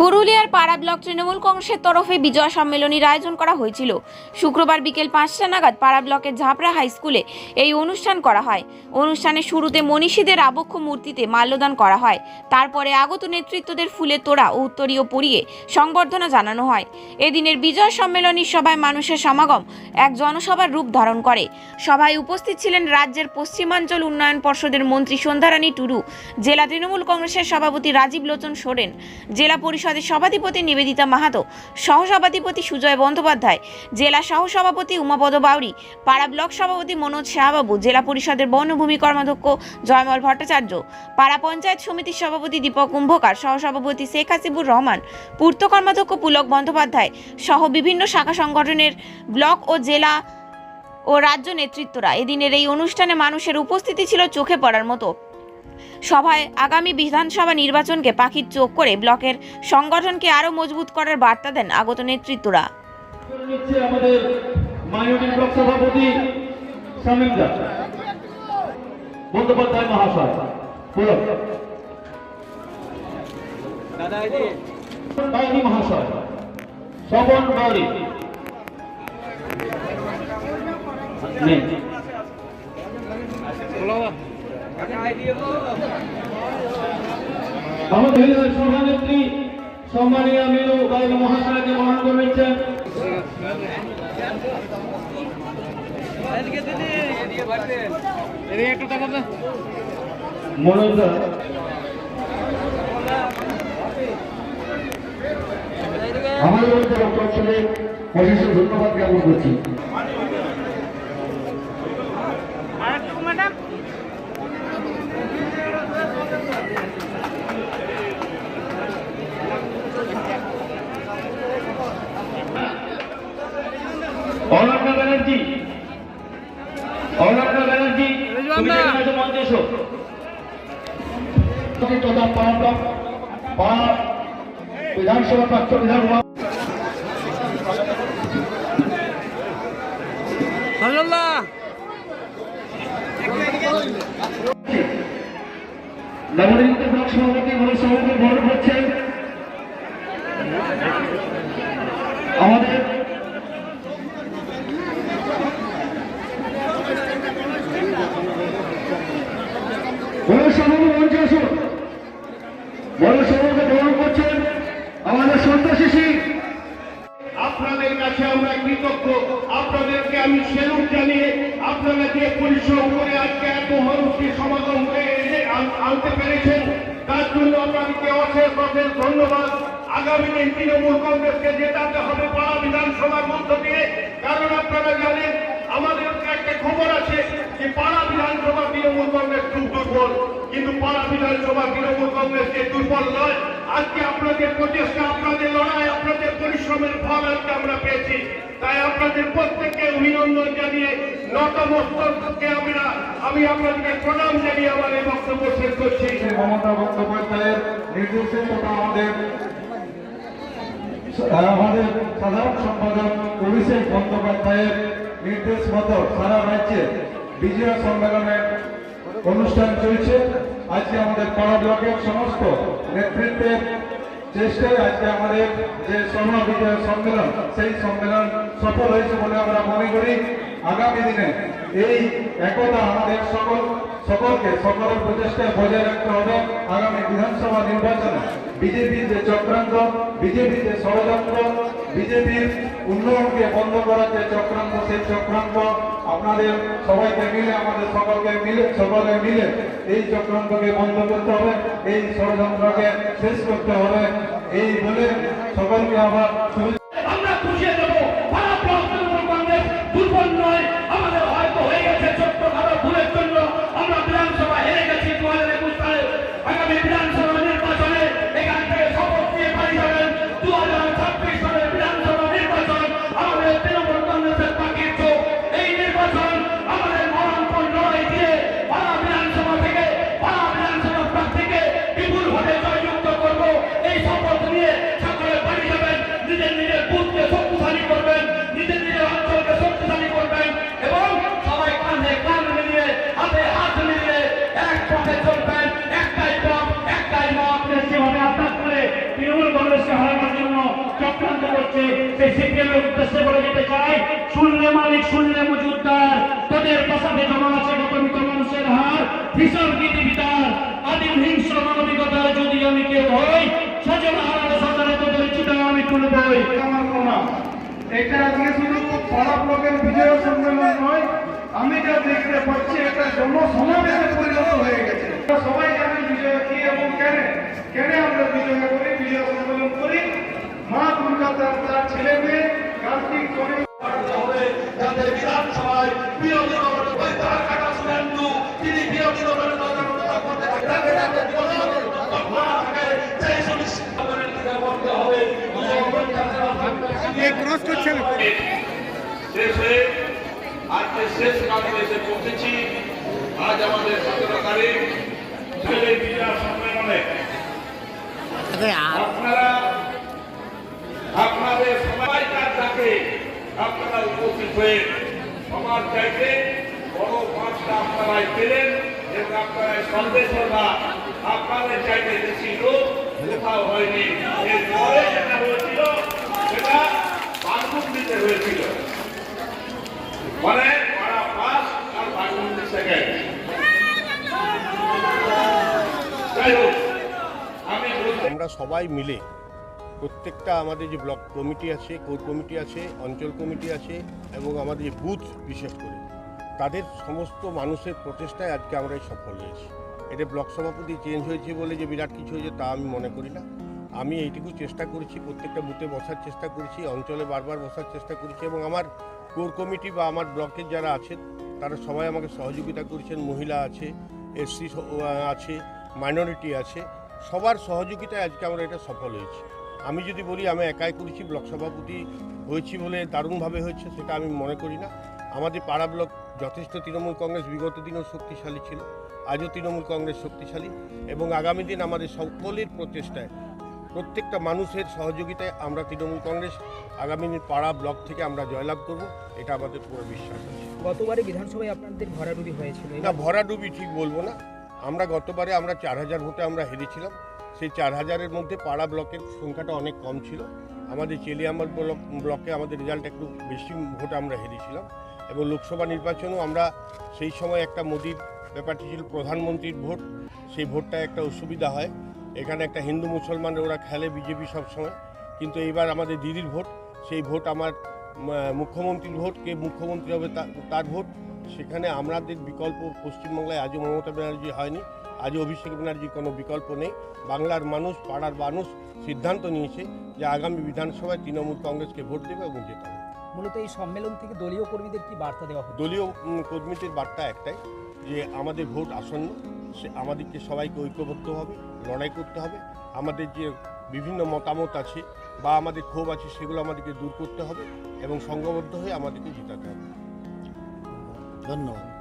পুরুলিয়ার পাড়া ব্লক তৃণমূল কংগ্রেসের তরফে বিজয় সম্মেলনীর আয়োজন করা হয়েছিল। শুক্রবার বিকেল পাঁচটা নাগাদ পাড়া ব্লকের ঝাপড়া হাই স্কুলে এই অনুষ্ঠান করা হয়। অনুষ্ঠানের শুরুতে মনীষীদের আবক্ষ মূর্তিতে মাল্যদান করা হয়। তারপরে আগত নেতৃত্বদের ফুলে তোড়া ও উত্তরীয় পরিয়ে সংবর্ধনা জানানো হয়। এদিনের বিজয় সম্মেলনীর সভায় মানুষের সমাগম এক জনসভার রূপ ধারণ করে। সভায় উপস্থিত ছিলেন রাজ্যের পশ্চিমাঞ্চল উন্নয়ন পর্ষদের মন্ত্রী সন্ধ্যারানী টুডু, জেলা তৃণমূল কংগ্রেসের সভাপতি রাজীব লোচন সোরেন, জেলা পরিষদের সভাধিপতি নিবেদিতা মাহাতো, সহসভাধিপতি সুজয় বন্দ্যোপাধ্যায়, জেলা সহসভাপতি উমাপদ বাউরি, পাড়া ব্লক সভাপতি মনোজ শাহবাবু, জেলা পরিষদের বনভূমি কর্মাধ্যক্ষ জয়মল ভট্টাচার্য, পাড়া পঞ্চায়েত সমিতির সভাপতি দীপক কুম্ভকার, সহসভাপতি শেখ হাসিবুর রহমান, পূর্ত কর্মাধ্যক্ষ পুলক বন্দ্যোপাধ্যায় সহ বিভিন্ন শাখা সংগঠনের ব্লক ও জেলা ও রাজ্য নেতৃত্বরা। এদিনের এই অনুষ্ঠানে মানুষের উপস্থিতি ছিল চোখে পড়ার মতো। সভায় আগামী বিধানসভা নির্বাচনকে পাখির চোখ করে ব্লকের সংগঠনকে আরও মজবুত করার বার্তা দেন আগত নেতৃত্বরা। মহাশয়। আমাদের সভানেত্রী সম্মানীয় মেরু বাইর মহাশয়কে বরণ করে নিচ্ছেন মনোজ আমাদের অশেষ ধন্যবাদ জ্ঞাপন করছি। ব্যানার্জি অনন্যা ব্যানার্জি তুমি এখানে এসে মঞ্চে এসো তথা পাড়া পাড়া বিধানসভা প্রাক্ত বিধানসভা নবনিযুক্ত ব্লক সভাপতি মনোজ সভাপতি বরণ করছেন আমাদের মনোজ সভাপতি মঞ্চে আসুন মনোজ সভাপতি বরণ করছেন আমাদের আপনাদের কাছে আমরা কৃতজ্ঞ। আপনাদেরকে আমি সেলুট জানিয়ে আপনারা যে পরিশ্রম করে আজকে এত মানুষকে সমাগম হয়ে আনতে পেরেছেন, তার জন্য আপনাদেরকে অশেষ অশেষ ধন্যবাদ। আগামী দিন তৃণমূল কংগ্রেসকে জেতাতে হবে পাড়া বিধানসভার মধ্য দিয়ে। কারণ আপনারা জানেন আমাদের একটা খবর আছে যে পাড়া তৃণমূল কংগ্রেস খুব দুর্বল, কিন্তু পাড়া বিধানসভা তৃণমূল কংগ্রেস যে দুর্বল নয়, আজকে আপনাদের প্রচেষ্টা, আপনাদের লড়াই, আপনাদের পরিশ্রমের ফল আজকে আমরা পেয়েছি। তাই আপনাদের প্রত্যেককে অভিনন্দন জানিয়ে নতমস্তককে আমরা, আমি আপনাদেরকে প্রণাম জানিয়ে আমার এই বক্তব্য শেষ করছি। মমতা বন্দ্যোপাধ্যায়ের নির্দেশে তথা আমাদের আমাদের সাধারণ সম্পাদক অভিষেক বন্দ্যোপাধ্যায়ের নির্দেশ মতো সারা রাজ্যে বিজয় সম্মেলনের অনুষ্ঠান চলছে। আজকে আমাদের পাড়া ব্লকের সমস্ত নেতৃত্বের চেষ্টায় আজকে আমাদের যে সভা বিজয় সম্মেলন, সেই সম্মেলন সফল হয়েছে বলে আমরা মনে করি। আগামী দিনে এই একতা আমাদের সকল, সকলকে সকলের প্রচেষ্টায় বজায় রাখতে হবে। আগামী বিধানসভা নির্বাচনে বিজেপির যে চক্রান্ত, বিজেপির যে ষড়যন্ত্র বিজেপির উন্নয়নকে বন্ধ করার যে চক্রান্ত, সেই চক্রান্ত আপনাদের সবাইকে মিলে, আমাদের সকলকে মিলে, সকলে মিলে এই চক্রান্তকে বন্ধ করতে হবে, এই ষড়যন্ত্রকে শেষ করতে হবে, এই বলে সকলকে আবার যদি আমি এটা ব্লকের বিজয় সম্মেলন আমি যা দেখতে পাচ্ছি, একটা জনসমাবেশে হয়ে গেছে। সবাই জানি বিজয় কি এবং কেন? কেন আমরা বিজয় করি বিজয় সম্মেলন করি তার তার ছেলে মেয়ে কার্তিক গণেশ যাতে বিধানসভায় বিরোধী দলের ওই কাটা শুভেন্দু তিনি বিরোধী দলের দলগত করতে থাকে তাকে বিরোধী না থাকে সেই সুনিশ্চিত দিকে বলতে হবে শেষে আজকে শেষ কাজে এসে পৌঁছেছি। আজ আমাদের সতেরো তারিখ ছেলে বিজয় সম্মেলনে। আপনারা আপনাদের ডাকে আপনারা উপস্থিত হয়ে সমাজ চাইতে বড় পাঁচটা আপনারাই পেলেন এবং আপনারা সন্দেশরা আপনাদের চাইতে বেশি লোক কোথাও হয়নি। এরপরে যেটা হয়েছিল, সেটা বাঘমুন্দিতে হয়েছিল। মানে পাড়া পাস আর বাঘমুন্দি সেকেন্ড। যাই হোক আমরা সবাই মিলে প্রত্যেকটা আমাদের যে ব্লক কমিটি আছে, কোর কমিটি আছে, অঞ্চল কমিটি আছে এবং আমাদের যে বুথ বিশেষ করে, তাদের সমস্ত মানুষের প্রচেষ্টায় আজকে আমরা এই সফল হয়েছি। এটা ব্লক সভাপতি চেঞ্জ হয়েছে বলে যে বিরাট কিছু হয়েছে তা আমি মনে করি না। আমি এইটুকু চেষ্টা করেছি, প্রত্যেকটা বুথে বসার চেষ্টা করেছি, অঞ্চলে বারবার বসার চেষ্টা করেছি এবং আমার কোর কমিটি বা আমার ব্লকের যারা আছেন তারা সবাই আমাকে সহযোগিতা করেছেন, মহিলা আছে, এসসি আছে মাইনরিটি আছে, সবার সহযোগিতায় আজকে আমরা এটা সফল হয়েছি। আমি যদি বলি আমি একাই করেছি ব্লক সভাপতি হয়েছি বলে দারুণভাবে হয়েছে সেটা আমি মনে করি না। আমাদের পাড়া ব্লক যথেষ্ট তৃণমূল কংগ্রেস বিগত দিনেও শক্তিশালী ছিল আজও তৃণমূল কংগ্রেস শক্তিশালী এবং আগামী দিন আমাদের সকলের প্রচেষ্টায় প্রত্যেকটা মানুষের সহযোগিতায় আমরা তৃণমূল কংগ্রেস আগামী দিন পাড়া ব্লক থেকে আমরা জয়লাভ করব এটা আমাদের পুরো বিশ্বাস আছে। গতবারে বিধানসভায় আপনাদের ভরাডুবি হয়েছিল না ভরাডুবি ঠিক বলব না। আমরা গতবারে আমরা চার হাজার ভোটে আমরা হেরেছিলাম সেই চার হাজারের মধ্যে পাড়া ব্লকের সংখ্যাটা অনেক কম ছিল। আমাদের চেলিয়াম্বার ব্লক, ব্লকে আমাদের রেজাল্ট একটু বেশি ভোট আমরা হেরেছিলাম এবং লোকসভা নির্বাচনেও আমরা সেই সময় একটা মোদির ব্যাপারটি ছিল, প্রধানমন্ত্রীর ভোট, সেই ভোটটা একটা অসুবিধা হয়। এখানে একটা হিন্দু মুসলমান ওরা খেলে বিজেপি সব সময় কিন্তু এইবার আমাদের দিদির ভোট, সেই ভোট আমার মুখ্যমন্ত্রীর ভোট, কে মুখ্যমন্ত্রী হবে তার ভোট। সেখানে আমাদের বিকল্প পশ্চিমবাংলায় আজও মমতা ব্যানার্জি হয়নি। আজও অভিষেক ব্যানার্জির কোনো বিকল্প নেই। বাংলার মানুষ পাড়ার মানুষ সিদ্ধান্ত নিয়েছে যে আগামী বিধানসভায় তৃণমূল কংগ্রেসকে ভোট দেবে এবং জেতাবে। মূলত এই সম্মেলন থেকে দলীয় কর্মীদের কি বার্তা দেওয়া হচ্ছে? দলীয় কর্মীদের বার্তা একটাই যে আমাদের ভোট আসন্ন সে আমাদেরকে সবাইকে ঐক্যবদ্ধ হবে লড়াই করতে হবে। আমাদের যে বিভিন্ন মতামত আছে বা আমাদের ক্ষোভ আছে সেগুলো আমাদেরকে দূর করতে হবে এবং সংঘবদ্ধ হয়ে আমাদেরকে জেতাতে হবে। ধন্যবাদ।